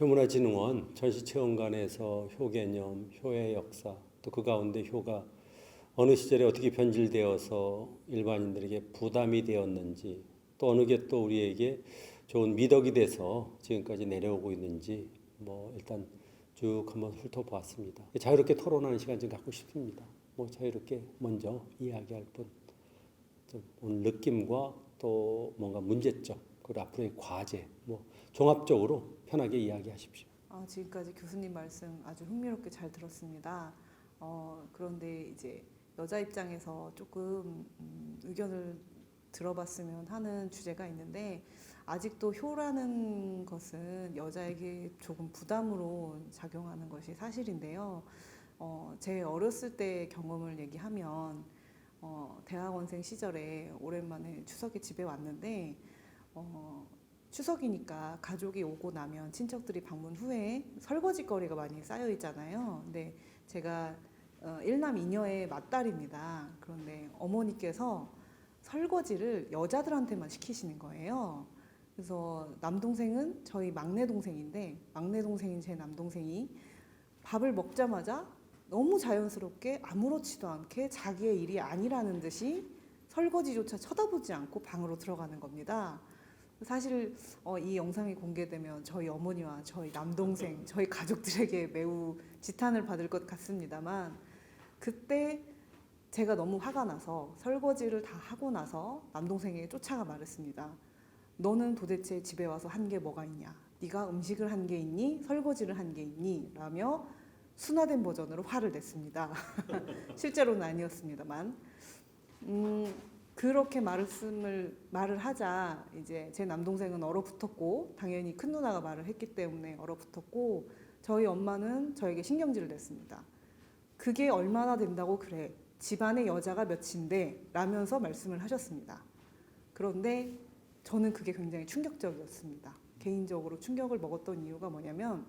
효문화진흥원 전시체험관에서 효 개념, 효의 역사, 또 그 가운데 효가 어느 시절에 어떻게 변질되어서 일반인들에게 부담이 되었는지, 또 어느 게 또 우리에게 좋은 미덕이 돼서 지금까지 내려오고 있는지, 뭐 일단 쭉 한번 훑어보았습니다. 자유롭게 토론하는 시간 좀 갖고 싶습니다. 뭐 자유롭게 먼저 이야기할 분, 좀 오늘 느낌과 또 뭔가 문제점, 그리고 앞으로의 과제, 뭐 종합적으로 편하게 이야기하십시오. 아, 지금까지 교수님 말씀 아주 흥미롭게 잘 들었습니다. 어, 그런데 이제 여자 입장에서 조금 음, 의견을 들어봤으면 하는 주제가 있는데 아직도 효라는 것은 여자에게 조금 부담으로 작용하는 것이 사실인데요. 어, 제 어렸을 때 경험을 얘기하면 어, 대학원생 시절에 오랜만에 추석에 집에 왔는데 어, 추석이니까 가족이 오고 나면 친척들이 방문 후에 설거지 거리가 많이 쌓여 있잖아요. 근데 제가 어, 일남 이녀의 맏딸입니다. 그런데 어머니께서 설거지를 여자들한테만 시키시는 거예요. 그래서 남동생은 저희 막내 동생인데 막내 동생인 제 남동생이 밥을 먹자마자 너무 자연스럽게 아무렇지도 않게 자기의 일이 아니라는 듯이 설거지조차 쳐다보지 않고 방으로 들어가는 겁니다. 사실 어, 이 영상이 공개되면 저희 어머니와 저희 남동생, 저희 가족들에게 매우 지탄을 받을 것 같습니다만 그때 제가 너무 화가 나서 설거지를 다 하고 나서 남동생에게 쫓아가 말했습니다. 너는 도대체 집에 와서 한 게 뭐가 있냐? 네가 음식을 한 게 있니? 설거지를 한 게 있니? 라며 순화된 버전으로 화를 냈습니다. 실제로는 아니었습니다만. 음, 그렇게 말씀을 말을 하자 이제 제 남동생은 얼어붙었고 당연히 큰 누나가 말을 했기 때문에 얼어붙었고 저희 엄마는 저에게 신경질을 냈습니다. 그게 얼마나 된다고 그래? 집안에 여자가 몇인데? 라면서 말씀을 하셨습니다. 그런데 저는 그게 굉장히 충격적이었습니다. 개인적으로 충격을 먹었던 이유가 뭐냐면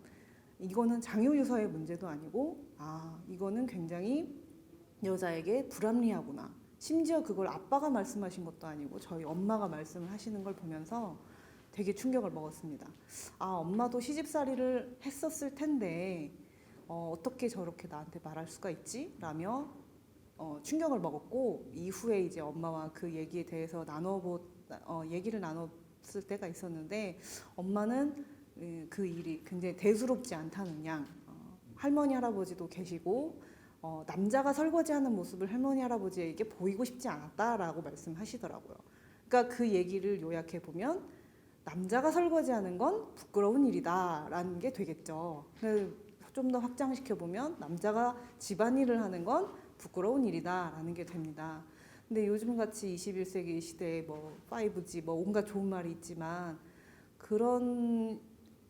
이거는 장유유서의 문제도 아니고 아 이거는 굉장히 여자에게 불합리하구나. 심지어 그걸 아빠가 말씀하신 것도 아니고 저희 엄마가 말씀을 하시는 걸 보면서 되게 충격을 먹었습니다. 아 엄마도 시집살이를 했었을 텐데 어, 어떻게 저렇게 나한테 말할 수가 있지? 라며 어, 충격을 먹었고 이후에 이제 엄마와 그 얘기에 대해서 나눠보 어, 얘기를 나눴을 때가 있었는데 엄마는 예, 그 일이 굉장히 대수롭지 않다는 양 어, 할머니 할아버지도 계시고 어, 남자가 설거지하는 모습을 할머니 할아버지에게 보이고 싶지 않았다라고 말씀하시더라고요. 그러니까 그 얘기를 요약해 보면 남자가 설거지하는 건 부끄러운 일이다라는 게 되겠죠. 좀 더 확장시켜 보면 남자가 집안일을 하는 건 부끄러운 일이다라는 게 됩니다. 근데 요즘 같이 21세기 시대에 뭐 5G 뭐 온갖 좋은 말이 있지만 그런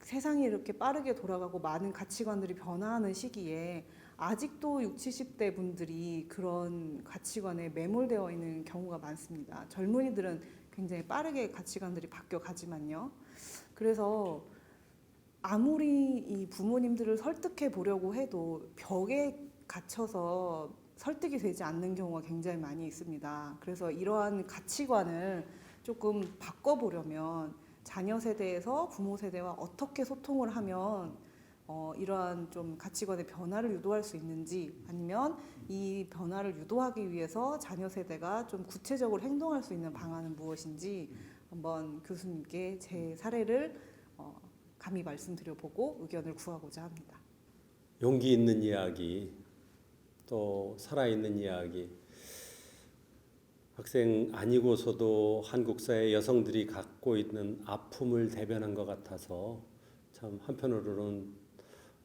세상이 이렇게 빠르게 돌아가고 많은 가치관들이 변화하는 시기에 아직도 60, 70대 분들이 그런 가치관에 매몰되어 있는 경우가 많습니다. 젊은이들은 굉장히 빠르게 가치관들이 바뀌어 가지만요. 그래서 아무리 이 부모님들을 설득해 보려고 해도 벽에 갇혀서 설득이 되지 않는 경우가 굉장히 많이 있습니다. 그래서 이러한 가치관을 조금 바꿔보려면 자녀 세대에서 부모 세대와 어떻게 소통을 하면 어, 이러한 좀 가치관의 변화를 유도할 수 있는지 아니면 이 변화를 유도하기 위해서 자녀 세대가 좀 구체적으로 행동할 수 있는 방안은 무엇인지 한번 교수님께 제 사례를 어, 감히 말씀드려보고 의견을 구하고자 합니다. 용기 있는 이야기, 또 살아있는 이야기. 학생 아니고서도 한국 사회 여성들이 갖고 있는 아픔을 대변한 것 같아서 참 한편으로는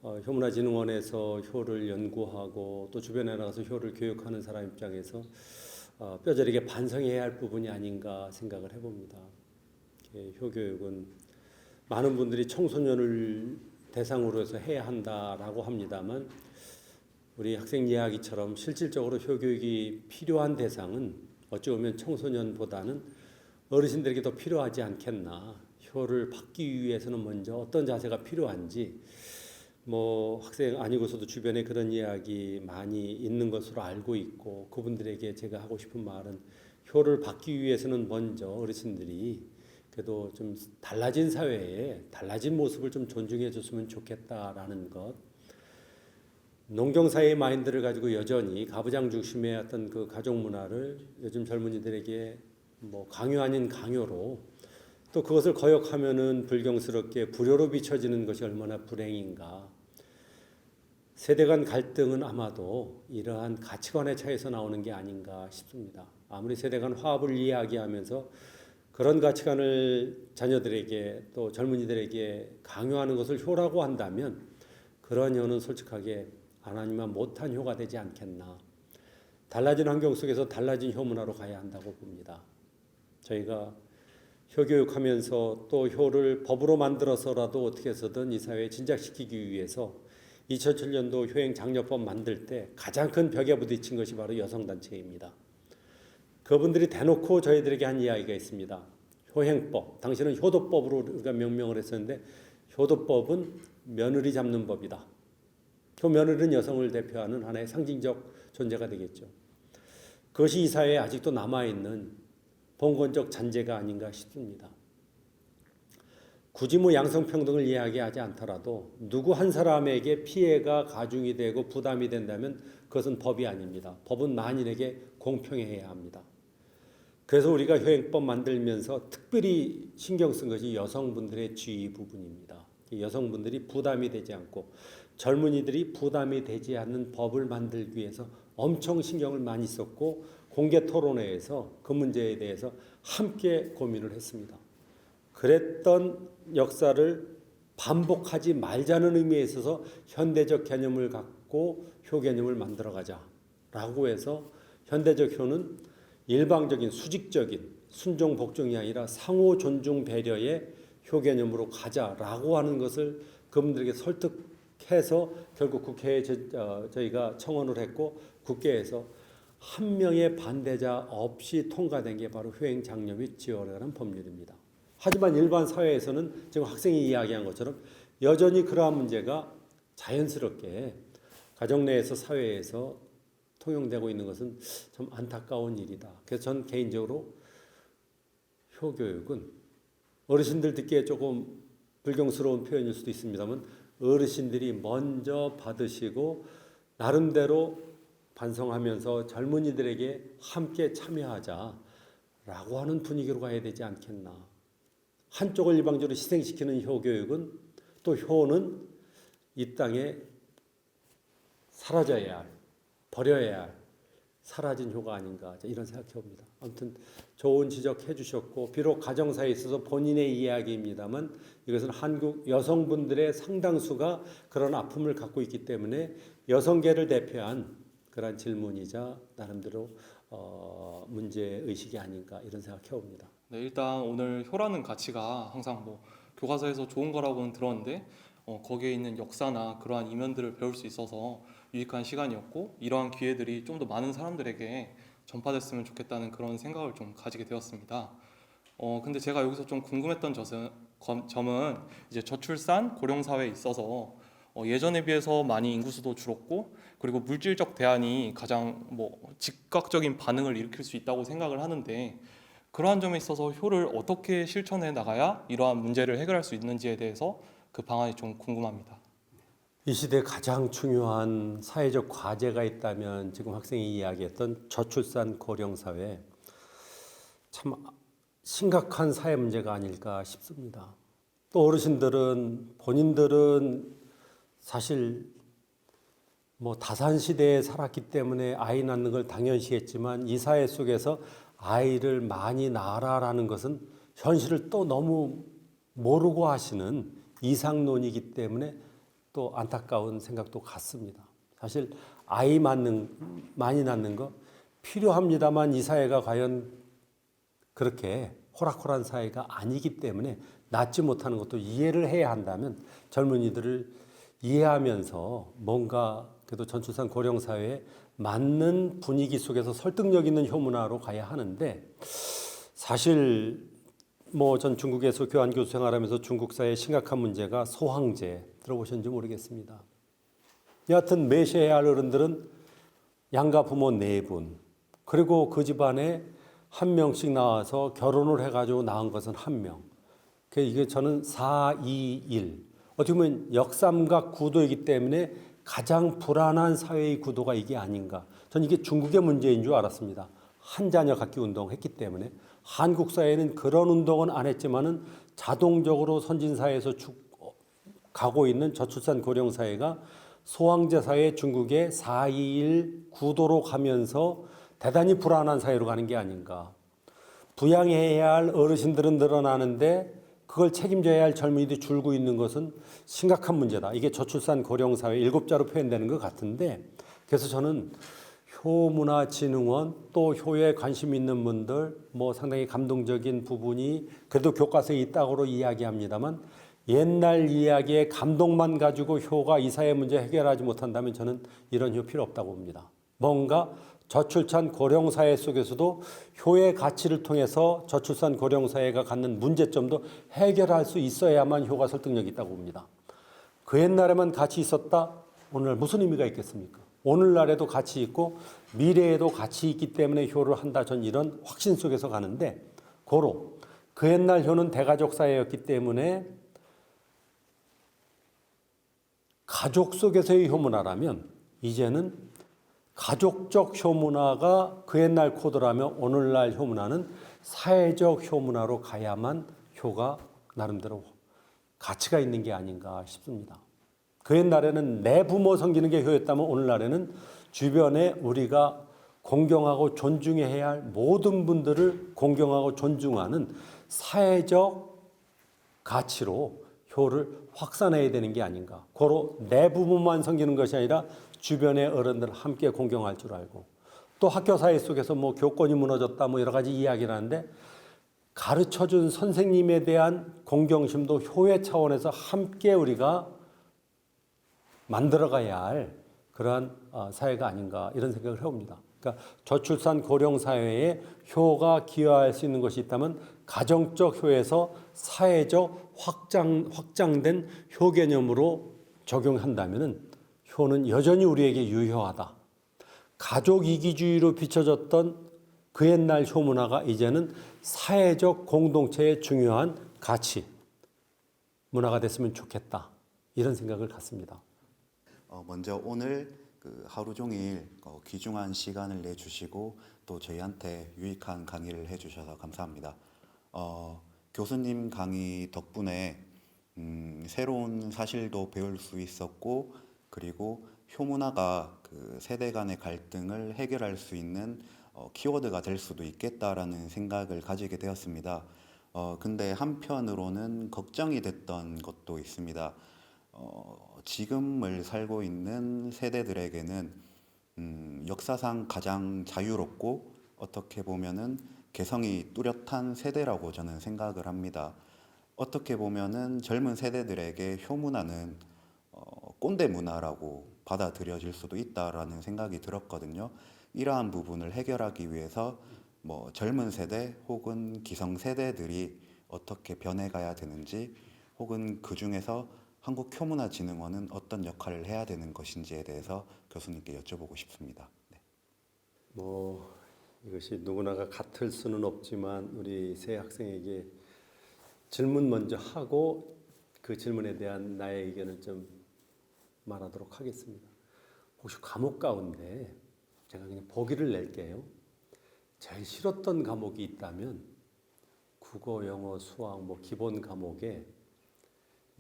어, 효문화진흥원에서 효를 연구하고 또 주변에 나가서 효를 교육하는 사람 입장에서 어, 뼈저리게 반성해야 할 부분이 아닌가 생각을 해봅니다. 이렇게 효 교육은 많은 분들이 청소년을 대상으로 해서 해야 한다라고 합니다만 우리 학생 이야기처럼 실질적으로 효교육이 필요한 대상은 어찌 보면 청소년보다는 어르신들에게 더 필요하지 않겠나. 효를 받기 위해서는 먼저 어떤 자세가 필요한지 뭐 학생 아니고서도 주변에 그런 이야기 많이 있는 것으로 알고 있고 그분들에게 제가 하고 싶은 말은 효를 받기 위해서는 먼저 어르신들이 그래도 좀 달라진 사회에 달라진 모습을 좀 존중해 줬으면 좋겠다라는 것. 농경 사회의 마인드를 가지고 여전히 가부장 중심의 어떤 그 가족 문화를 요즘 젊은이들에게 뭐 강요 아닌 강요로 또 그것을 거역하면은 불경스럽게 불효로 비춰지는 것이 얼마나 불행인가. 세대 간 갈등은 아마도 이러한 가치관의 차이에서 나오는 게 아닌가 싶습니다. 아무리 세대 간 화합을 이야기하면서 그런 가치관을 자녀들에게 또 젊은이들에게 강요하는 것을 효라고 한다면 그런 효는 솔직하게 하나님만 못한 효가 되지 않겠나. 달라진 환경 속에서 달라진 효 문화로 가야 한다고 봅니다. 저희가 효 교육하면서 또 효를 법으로 만들어서라도 어떻게 해서든 이 사회에 진작시키기 위해서 2007년도 효행 장려법 만들 때 가장 큰 벽에 부딪힌 것이 바로 여성단체입니다. 그분들이 대놓고 저희들에게 한 이야기가 있습니다. 효행법, 당시는 효도법으로 우리가 명명을 했었는데 효도법은 며느리 잡는 법이다. 그 며느리는 여성을 대표하는 하나의 상징적 존재가 되겠죠. 그것이 이 사회에 아직도 남아있는 봉건적 잔재가 아닌가 싶습니다. 굳이 뭐 양성평등을 이야기하지 않더라도 누구 한 사람에게 피해가 가중이 되고 부담이 된다면 그것은 법이 아닙니다. 법은 만인에게 공평해야 합니다. 그래서 우리가 효행법 만들면서 특별히 신경 쓴 것이 여성분들의 지위 부분입니다. 여성분들이 부담이 되지 않고 젊은이들이 부담이 되지 않는 법을 만들기 위해서 엄청 신경을 많이 썼고 공개 토론회에서 그 문제에 대해서 함께 고민을 했습니다. 그랬던 역사를 반복하지 말자는 의미에 있어서 현대적 개념을 갖고 효 개념을 만들어 가자라고 해서 현대적 효는 일방적인 수직적인 순종 복종이 아니라 상호 존중 배려의 효 개념으로 가자라고 하는 것을 그분들에게 설득해서 결국 국회에 저, 어, 저희가 청원을 했고 국회에서 한 명의 반대자 없이 통과된 게 바로 효행 장려 및 지원이라는 법률입니다. 하지만 일반 사회에서는 지금 학생이 이야기한 것처럼 여전히 그러한 문제가 자연스럽게 가정 내에서 사회에서 통용되고 있는 것은 좀 안타까운 일이다. 그래서 전 개인적으로 효교육은 어르신들 듣기에 조금 불경스러운 표현일 수도 있습니다만 어르신들이 먼저 받으시고 나름대로 반성하면서 젊은이들에게 함께 참여하자라고 하는 분위기로 가야 되지 않겠나. 한쪽을 일방적으로 희생시키는 효교육은 또 효는 이 땅에 사라져야 할, 버려야 할 사라진 효가 아닌가 이런 생각해 봅니다. 아무튼 좋은 지적해 주셨고 비록 가정사에 있어서 본인의 이야기입니다만 이것은 한국 여성분들의 상당수가 그런 아픔을 갖고 있기 때문에 여성계를 대표한 그런 질문이자 나름대로 어, 문제 의식이 아닌가 이런 생각해 봅니다. 네, 일단 오늘 효라는 가치가 항상 뭐 교과서에서 좋은 거라고는 들었는데 어, 거기에 있는 역사나 그러한 이면들을 배울 수 있어서 유익한 시간이었고 이러한 기회들이 좀 더 많은 사람들에게 전파됐으면 좋겠다는 그런 생각을 좀 가지게 되었습니다. 어, 근데 제가 여기서 좀 궁금했던 검- 점은 이제 저출산 고령 사회에 있어서 어, 예전에 비해서 많이 인구수도 줄었고 그리고 물질적 대안이 가장 뭐 즉각적인 반응을 일으킬 수 있다고 생각을 하는데 그러한 점에 있어서 효를 어떻게 실천해 나가야 이러한 문제를 해결할 수 있는지에 대해서 그 방안이 좀 궁금합니다. 이 시대 가장 중요한 사회적 과제가 있다면 지금 학생이 이야기했던 저출산 고령 사회 참 심각한 사회 문제가 아닐까 싶습니다. 또 어르신들은 본인들은 사실 뭐 다산 시대에 살았기 때문에 아이 낳는 걸 당연시했지만 이 사회 속에서 아이를 많이 낳아라라는 것은 현실을 또 너무 모르고 하시는 이상론이기 때문에 또 안타까운 생각도 같습니다. 사실 아이 낳는 많이 낳는 거 필요합니다만 이 사회가 과연 그렇게 호락호락한 사회가 아니기 때문에 낳지 못하는 것도 이해를 해야 한다면 젊은이들을 이해하면서 뭔가 그래도 전출산 고령 사회에 맞는 분위기 속에서 설득력 있는 효문화로 가야 하는데 사실 뭐 전 중국에서 교환 교수 생활하면서 중국 사회의 심각한 문제가 소황제 들어보셨는지 모르겠습니다. 여하튼 매셔야 할 어른들은 양가 부모 네 분 그리고 그 집안에 한 명씩 나와서 결혼을 해가지고 낳은 것은 한 명. 그 이게 저는 4, 2, 1. 어떻게 보면 역삼각 구도이기 때문에 가장 불안한 사회의 구도가 이게 아닌가. 저는 이게 중국의 문제인 줄 알았습니다. 한 자녀 갖기 운동 했기 때문에 한국 사회는 그런 운동은 안 했지만은 자동적으로 선진 사회에서 죽, 가고 있는 저출산 고령 사회가 소황제 사회 중국의 421 구도로 가면서 대단히 불안한 사회로 가는 게 아닌가. 부양해야 할 어르신들은 늘어나는데 그걸 책임져야 할 젊은이들이 줄고 있는 것은 심각한 문제다. 이게 저출산 고령 사회 일곱자로 표현되는 것 같은데 그래서 저는 효문화진흥원 또 효에 관심 있는 분들 뭐 상당히 감동적인 부분이 그래도 교과서에 있다고 이야기합니다만 옛날 이야기의 감동만 가지고 효가 이 사회 문제 해결하지 못한다면 저는 이런 효 필요 없다고 봅니다. 뭔가 저출산 고령 사회 속에서도 효의 가치를 통해서 저출산 고령 사회가 갖는 문제점도 해결할 수 있어야만 효가 설득력이 있다고 봅니다. 그 옛날에만 가치 있었다? 오늘 무슨 의미가 있겠습니까? 오늘날에도 가치 있고 미래에도 가치 있기 때문에 효를 한다. 전 이런 확신 속에서 가는데 고로 그 옛날 효는 대가족 사회였기 때문에 가족 속에서의 효문화라면 이제는 가족적 효문화가 그 옛날 코드라면 오늘날 효문화는 사회적 효문화로 가야만 효가 나름대로 가치가 있는 게 아닌가 싶습니다. 그 옛날에는 내 부모 섬기는 게 효였다면 오늘날에는 주변에 우리가 공경하고 존중해야 할 모든 분들을 공경하고 존중하는 사회적 가치로 효를 확산해야 되는 게 아닌가. 고로 내 부모만 섬기는 것이 아니라 주변의 어른들 함께 공경할 줄 알고 또 학교 사회 속에서 뭐 교권이 무너졌다 뭐 여러 가지 이야기를 하는데 가르쳐 준 선생님에 대한 공경심도 효의 차원에서 함께 우리가 만들어 가야 할 그러한 어, 사회가 아닌가 이런 생각을 해봅니다. 그러니까 저출산 고령 사회에 효가 기여할 수 있는 것이 있다면 가정적 효에서 사회적 확장 확장된 효 개념으로 적용한다면은 효는 여전히 우리에게 유효하다. 가족 이기주의로 비춰졌던 그 옛날 효 문화가 이제는 사회적 공동체의 중요한 가치 문화가 됐으면 좋겠다. 이런 생각을 갖습니다. 어, 먼저 오늘 그 하루 종일 어, 귀중한 시간을 내주시고 또 저희한테 유익한 강의를 해주셔서 감사합니다. 어, 교수님 강의 덕분에 음, 새로운 사실도 배울 수 있었고 그리고 효문화가 그 세대 간의 갈등을 해결할 수 있는 어, 키워드가 될 수도 있겠다라는 생각을 가지게 되었습니다. 어, 근데 한편으로는 걱정이 됐던 것도 있습니다. 어, 지금을 살고 있는 세대들에게는 음, 역사상 가장 자유롭고 어떻게 보면은 개성이 뚜렷한 세대라고 저는 생각을 합니다. 어떻게 보면은 젊은 세대들에게 효문화는 어, 꼰대 문화라고 받아들여질 수도 있다라는 생각이 들었거든요. 이러한 부분을 해결하기 위해서 뭐 젊은 세대 혹은 기성 세대들이 어떻게 변해가야 되는지 혹은 그 중에서 한국효문화진흥원은 어떤 역할을 해야 되는 것인지에 대해서 교수님께 여쭤보고 싶습니다. 네. 뭐 이것이 누구나가 같을 수는 없지만 우리 새 학생에게 질문 먼저 하고 그 질문에 대한 나의 의견을 좀 말하도록 하겠습니다. 혹시 과목 가운데 제가 그냥 보기를 낼게요. 제일 싫었던 과목이 있다면 국어, 영어, 수학 뭐 기본 과목에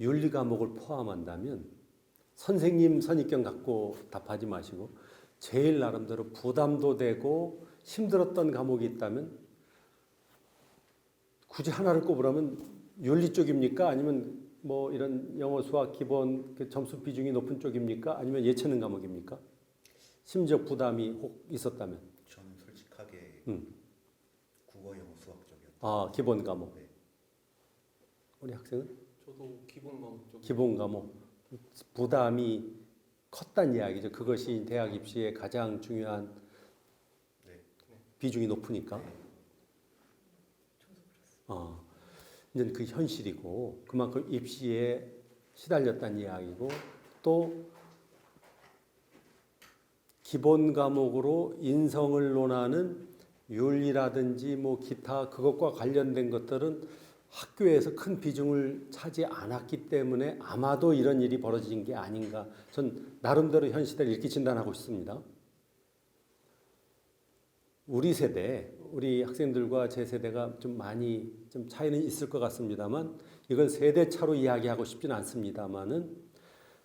윤리 과목을 포함한다면 선생님 선입견 갖고 답하지 마시고 제일 나름대로 부담도 되고 힘들었던 과목이 있다면 굳이 하나를 꼽으라면 윤리 쪽입니까? 아니면 뭐 이런 영어 수학 기본 그 점수 비중이 높은 쪽입니까? 아니면 예체능 과목입니까? 심적 부담이 혹 있었다면 저는 솔직하게 음. 국어, 영어, 수학 쪽이요. 아 기본 과목 네. 우리 학생은 저도 기본 과목 쪽 기본 과목 부담이 컸단 이야기죠. 그것이 대학 입시의 가장 중요한 네. 비중이 높으니까. 어, 이제 그 현실이고 그만큼 입시에 시달렸다는 이야기고 또 기본 과목으로 인성을 논하는 윤리라든지 뭐 기타 그것과 관련된 것들은 학교에서 큰 비중을 차지 않았기 때문에 아마도 이런 일이 벌어진 게 아닌가. 전 나름대로 현 시대를 이렇게 진단하고 있습니다. 우리 세대, 우리 학생들과 제 세대가 좀 많이 좀 차이는 있을 것 같습니다만 이건 세대 차로 이야기하고 싶지는 않습니다만은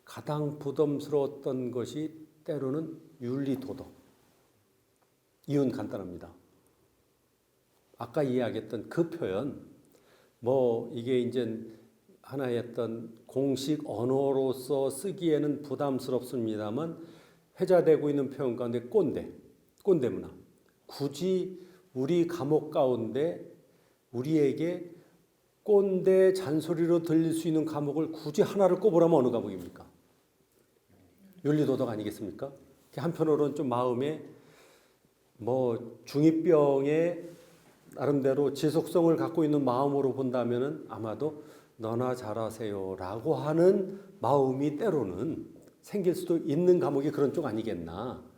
가장 부담스러웠던 것이 때로는 윤리 도덕. 이유는 간단합니다. 아까 이야기했던 그 표현, 뭐 이게 이제 하나의 어떤 공식 언어로서 쓰기에는 부담스럽습니다만 회자되고 있는 표현 가운데 꼰대, 꼰대 문화. 굳이 우리 감옥 가운데 우리에게 꼰대 잔소리로 들릴 수 있는 과목을 굳이 하나를 꼽으라면 어느 과목입니까? 윤리도덕 아니겠습니까? 한편으로는 좀 마음에 뭐 중이병의 나름대로 지속성을 갖고 있는 마음으로 본다면은 아마도 너나 잘하세요라고 하는 마음이 때로는 생길 수도 있는 과목이 그런 쪽 아니겠나.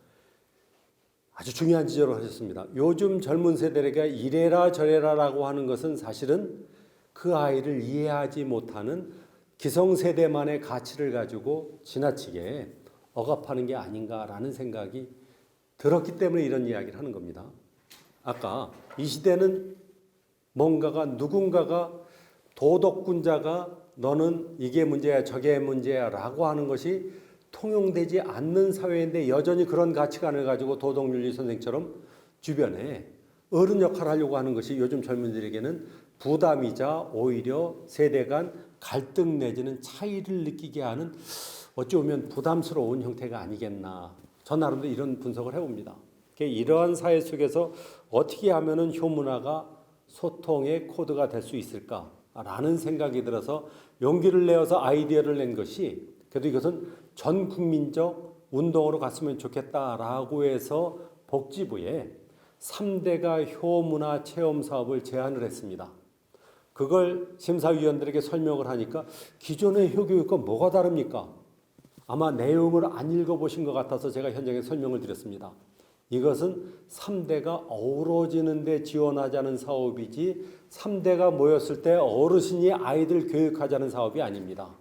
아주 중요한 지적을 하셨습니다. 요즘 젊은 세대에게 이래라 저래라라고 하는 것은 사실은 그 아이를 이해하지 못하는 기성세대만의 가치를 가지고 지나치게 억압하는 게 아닌가라는 생각이 들었기 때문에 이런 이야기를 하는 겁니다. 아까 이 시대는 뭔가가 누군가가 도덕군자가 너는 이게 문제야 저게 문제야 라고 하는 것이 통용되지 않는 사회인데 여전히 그런 가치관을 가지고 도덕윤리 선생처럼 주변에 어른 역할을 하려고 하는 것이 요즘 젊은이들에게는 부담이자 오히려 세대 간 갈등 내지는 차이를 느끼게 하는 어찌 보면 부담스러운 형태가 아니겠나. 저 나름대로 이런 분석을 해봅니다. 이러한 사회 속에서 어떻게 하면은 효문화가 소통의 코드가 될 수 있을까라는 생각이 들어서 용기를 내어서 아이디어를 낸 것이 그래도 이것은 전 국민적 운동으로 갔으면 좋겠다라고 해서 복지부에 3대가 효문화 체험 사업을 제안을 했습니다. 그걸 심사위원들에게 설명을 하니까 기존의 효교육과 뭐가 다릅니까? 아마 내용을 안 읽어보신 것 같아서 제가 현장에 설명을 드렸습니다. 이것은 3대가 어우러지는 데 지원하자는 사업이지 3대가 모였을 때 어르신이 아이들 교육하자는 사업이 아닙니다.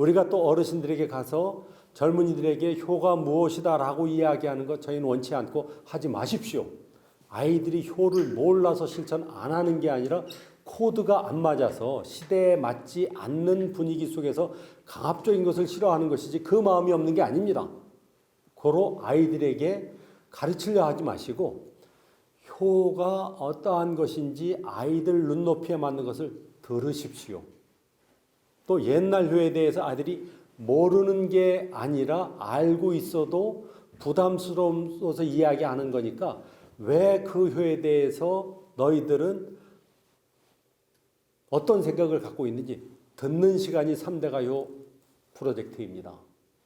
우리가 또 어르신들에게 가서 젊은이들에게 효가 무엇이다라고 이야기하는 것 저희는 원치 않고 하지 마십시오. 아이들이 효를 몰라서 실천 안 하는 게 아니라 코드가 안 맞아서 시대에 맞지 않는 분위기 속에서 강압적인 것을 싫어하는 것이지 그 마음이 없는 게 아닙니다. 고로 아이들에게 가르치려 하지 마시고 효가 어떠한 것인지 아이들 눈높이에 맞는 것을 들으십시오. 또 옛날 효에 대해서 아들이 모르는 게 아니라 알고 있어도 부담스러워서 이야기하는 거니까 왜그 효에 대해서 너희들은 어떤 생각을 갖고 있는지 듣는 시간이 3대 가요 프로젝트입니다.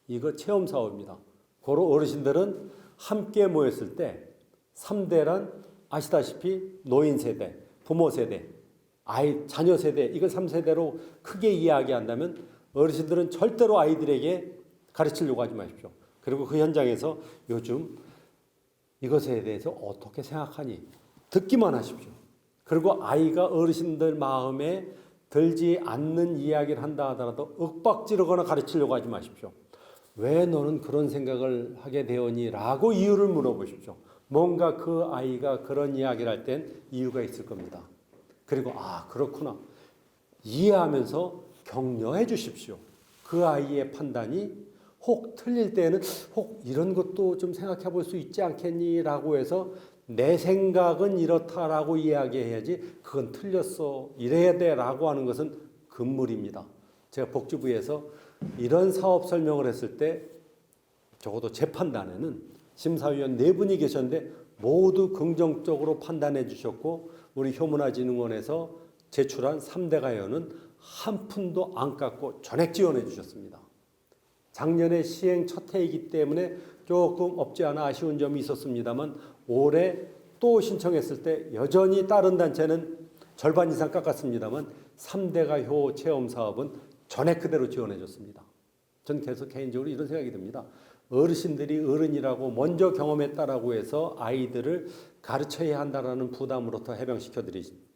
이거 체험 사업입니다. 고로 어르신들은 함께 모였을 때 3대란 아시다시피 노인 세대, 부모 세대, 아이 자녀 세대 이걸 3세대로 크게 이야기한다면 어르신들은 절대로 아이들에게 가르치려고 하지 마십시오. 그리고 그 현장에서 요즘 이것에 대해서 어떻게 생각하니 듣기만 하십시오. 그리고 아이가 어르신들 마음에 들지 않는 이야기를 한다 하더라도 윽박지르거나 가르치려고 하지 마십시오. 왜 너는 그런 생각을 하게 되었니? 라고 이유를 물어보십시오. 뭔가 그 아이가 그런 이야기를 할 땐 이유가 있을 겁니다. 그리고 아 그렇구나 이해하면서 격려해 주십시오. 그 아이의 판단이 혹 틀릴 때는 혹 이런 것도 좀 생각해 볼 수 있지 않겠니라고 해서 내 생각은 이렇다라고 이야기해야지 그건 틀렸어 이래야 돼라고 하는 것은 금물입니다. 제가 복지부에서 이런 사업 설명을 했을 때 적어도 제 판단에는 심사위원 네 분이 계셨는데 모두 긍정적으로 판단해 주셨고 우리 효문화진흥원에서 제출한 3대 가요는 한 푼도 안 깎고 전액 지원해 주셨습니다. 작년에 시행 첫 해이기 때문에 조금 없지 않아 아쉬운 점이 있었습니다만 올해 또 신청했을 때 여전히 다른 단체는 절반 이상 깎았습니다만 3대가 효 체험 사업은 전액 그대로 지원해 줬습니다. 전 계속 개인적으로 이런 생각이 듭니다. 어르신들이 어른이라고 먼저 경험했다라고 해서 아이들을 가르쳐야 한다라는 부담으로부터 해방시켜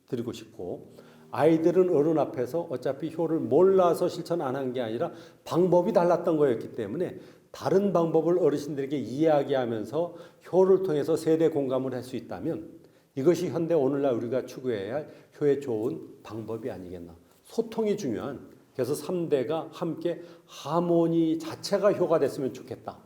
드리고 싶고 아이들은 어른 앞에서 어차피 효를 몰라서 실천 안 한 게 아니라 방법이 달랐던 거였기 때문에 다른 방법을 어르신들에게 이야기하면서 효를 통해서 세대 공감을 할 수 있다면 이것이 현대 오늘날 우리가 추구해야 할 효의 좋은 방법이 아니겠나. 소통이 중요한 그래서 3대가 함께 하모니 자체가 효가 됐으면 좋겠다.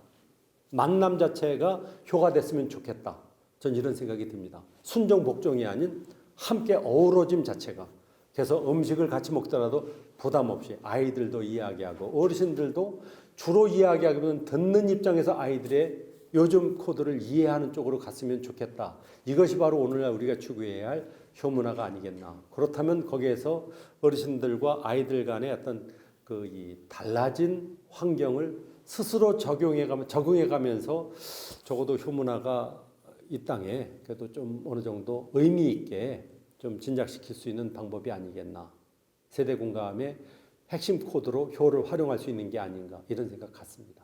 만남 자체가 효가 됐으면 좋겠다. 전 이런 생각이 듭니다. 순종 복종이 아닌 함께 어우러짐 자체가 그래서 음식을 같이 먹더라도 부담 없이 아이들도 이야기하고 어르신들도 주로 이야기하기보다는 듣는 입장에서 아이들의 요즘 코드를 이해하는 쪽으로 갔으면 좋겠다. 이것이 바로 오늘날 우리가 추구해야 할 효문화가 아니겠나. 그렇다면 거기에서 어르신들과 아이들 간의 어떤 그 이 달라진 환경을 스스로 적용해 가면 적응해 가면서 적어도 효문화가 이 땅에 그래도 좀 어느 정도 의미 있게 좀 진작시킬 수 있는 방법이 아니겠나. 세대 공감의 핵심 코드로 효를 활용할 수 있는 게 아닌가 이런 생각 같습니다.